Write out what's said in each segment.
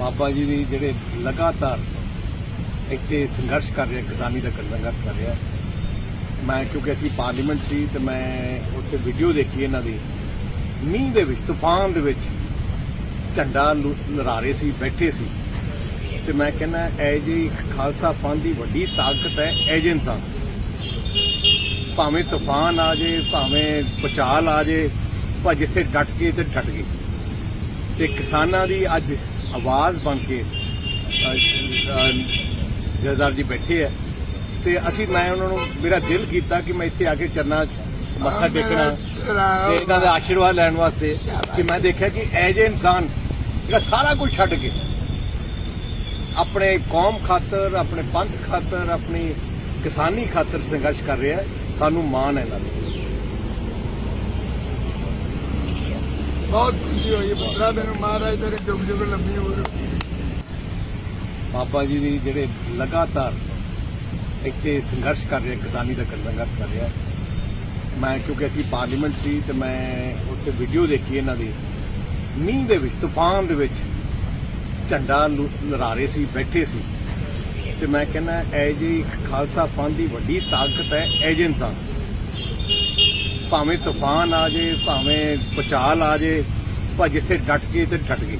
ਬਾਬਾ ਜੀ ਦੀ ਜਿਹੜੇ ਲਗਾਤਾਰ ਇੱਥੇ ਸੰਘਰਸ਼ ਕਰ ਰਿਹਾ, ਕਿਸਾਨੀ ਦਾ ਸੰਘਰਸ਼ ਕਰ ਰਿਹਾ ਮੈਂ, ਕਿਉਂਕਿ ਅਸੀਂ ਪਾਰਲੀਮੈਂਟ ਸੀ, ਤੇ ਮੈਂ ਉੱਥੇ ਵੀਡੀਓ ਦੇਖੀ ਇਹਨਾਂ ਦੀ। ਮੀਂਹ ਦੇ ਵਿੱਚ, ਤੂਫਾਨ ਦੇ ਵਿੱਚ ਝੰਡਾ ਲੁ- ਲਹਿਰਾ ਰਹੇ ਸੀ, ਬੈਠੇ ਸੀ। ਤੇ ਮੈਂ ਕਹਿੰਦਾ ਐ ਜੇ ਖਾਲਸਾ ਪੰਥ ਦੀ ਵੱਡੀ ਤਾਕਤ ਹੈ ਐ ਜੇ ਇਨਸਾਨ। ਭਾਵੇਂ ਤੂਫਾਨ ਆ ਜੇ, ਭਾਵੇਂ ਪੁਚਾਲ ਆ ਜੇ, ਪਰ ਜਿੱਥੇ ਡਟ ਗਏ ਤੇ ਡਟ ਗਏ। ਤੇ ਕਿਸਾਨਾਂ ਦੀ ਅੱਜ ਆਵਾਜ਼ ਬਣ ਕੇ ਜਥੇਦਾਰ ਜੀ ਬੈਠੇ ਆ ਤੇ ਅਸੀਂ ਮੈਂ ਉਹਨਾਂ ਨੂੰ ਮੇਰਾ ਦਿਲ ਕੀਤਾ ਕਿ ਮੈਂ ਇੱਥੇ ਆ ਕੇ ਚਰਨਾਂ 'ਚ ਮੱਥਾ ਟੇਕਣਾ ਤੇ ਇਹਨਾਂ ਦਾ ਆਸ਼ੀਰਵਾਦ ਲੈਣ ਵਾਸਤੇ ਕਿ ਮੈਂ ਦੇਖਿਆ ਕਿ ਐਜ ਇਨਸਾਨ ਜਿਹੜਾ ਸਾਰਾ ਕੁਝ ਛੱਡ ਕੇ ਆਪਣੇ ਕੌਮ ਖਾਤਰ ਆਪਣੇ ਪੰਥ ਖਾਤਰ ਆਪਣੀ ਕਿਸਾਨੀ ਖਾਤਰ ਸੰਘਰਸ਼ ਕਰ ਰਿਹਾ ਹੈ। ਸਾਨੂੰ ਮਾਣ ਹੈ ਇਹਨਾਂ ਤੇ ਬਹੁਤ ਖੁਸ਼ੀ ਹੋਈ ਪੁੱਤਰਾ, ਮੈਨੂੰ ਮਹਾਰਾਜ ਤੇਰੇ ਜੁਗ ਜੁਗ ਲੰਮੀ ਉਮਰ ਬਾਬਾ ਜੀ ਦੀ ਜਿਹੜੇ ਲਗਾਤਾਰ ਇੱਥੇ ਸੰਘਰਸ਼ ਕਰ ਰਿਹਾ, ਕਿਸਾਨੀ ਦਾ ਸੰਘਰਸ਼ ਕਰ ਰਿਹਾ। ਮੈਂ, ਕਿਉਂਕਿ ਅਸੀਂ ਪਾਰਲੀਮੈਂਟ ਸੀ, ਤੇ ਮੈਂ ਉੱਥੇ ਵੀਡੀਓ ਦੇਖੀ ਇਹਨਾਂ ਦੀ। ਮੀਂਹ ਦੇ ਵਿੱਚ, ਤੂਫਾਨ ਦੇ ਵਿੱਚ ਝੰਡਾ ਲੁ- ਲਹਿਰਾ ਸੀ, ਬੈਠੇ ਸੀ। ਤੇ ਮੈਂ ਕਹਿੰਦਾ ਐ ਜੇ ਖਾਲਸਾ ਪੰਥ ਦੀ ਵੱਡੀ ਤਾਕਤ ਹੈ ਐ ਜੇ ਇਨਸਾਨ। ਭਾਵੇਂ ਤੂਫਾਨ ਆ ਜੇ ਭਾਵੇਂ ਪੁਚਾਲ ਆ ਜੇ ਪਰ ਜਿੱਥੇ ਡਟ ਗਏ ਤੇ ਡਟ ਗਏ।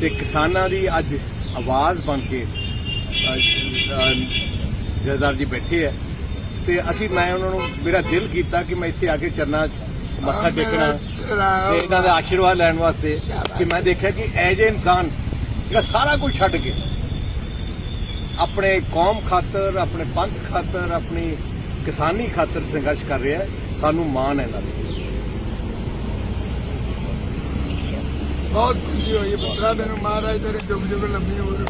ਤੇ ਕਿਸਾਨਾਂ ਦੀ ਅੱਜ ਆਵਾਜ਼ ਬਣ ਕੇ ਜਥੇਦਾਰ ਜੀ ਬੈਠੇ ਆ। ਤੇ ਅਸੀਂ ਮੈਂ ਉਹਨਾਂ ਨੂੰ ਮੇਰਾ ਦਿਲ ਕੀਤਾ ਕਿ ਮੈਂ ਇੱਥੇ ਆ ਕੇ ਚਰਨਾਂ 'ਚ ਮੱਥਾ ਟੇਕਣਾ ਤੇ ਇਹਨਾਂ ਦਾ ਆਸ਼ੀਰਵਾਦ ਲੈਣ ਵਾਸਤੇ ਕਿ ਮੈਂ ਦੇਖਿਆ ਕਿ ਐਜ ਇਨਸਾਨ ਜਿਹੜਾ ਸਾਰਾ ਕੁਝ ਛੱਡ ਕੇ ਆਪਣੇ ਕੌਮ ਖਾਤਰ ਆਪਣੇ ਪੰਥ ਖਾਤਰ ਆਪਣੀ ਕਿਸਾਨੀ ਖਾਤਰ ਸੰਘਰਸ਼ ਕਰ ਰਿਹਾ ਹੈ। ਸਾਨੂੰ ਮਾਣ ਹੈ ਇਹਨਾਂ ਤੇ ਬਹੁਤ ਖੁਸ਼ੀ ਹੋਈ। ਪੁੱਤਰਾ ਮੈਨੂੰ ਮਹਾਰਾਜ ਤੇਰੇ ਜੁਗ ਜੁਗ ਲੰਮੀ ਉਮਰ।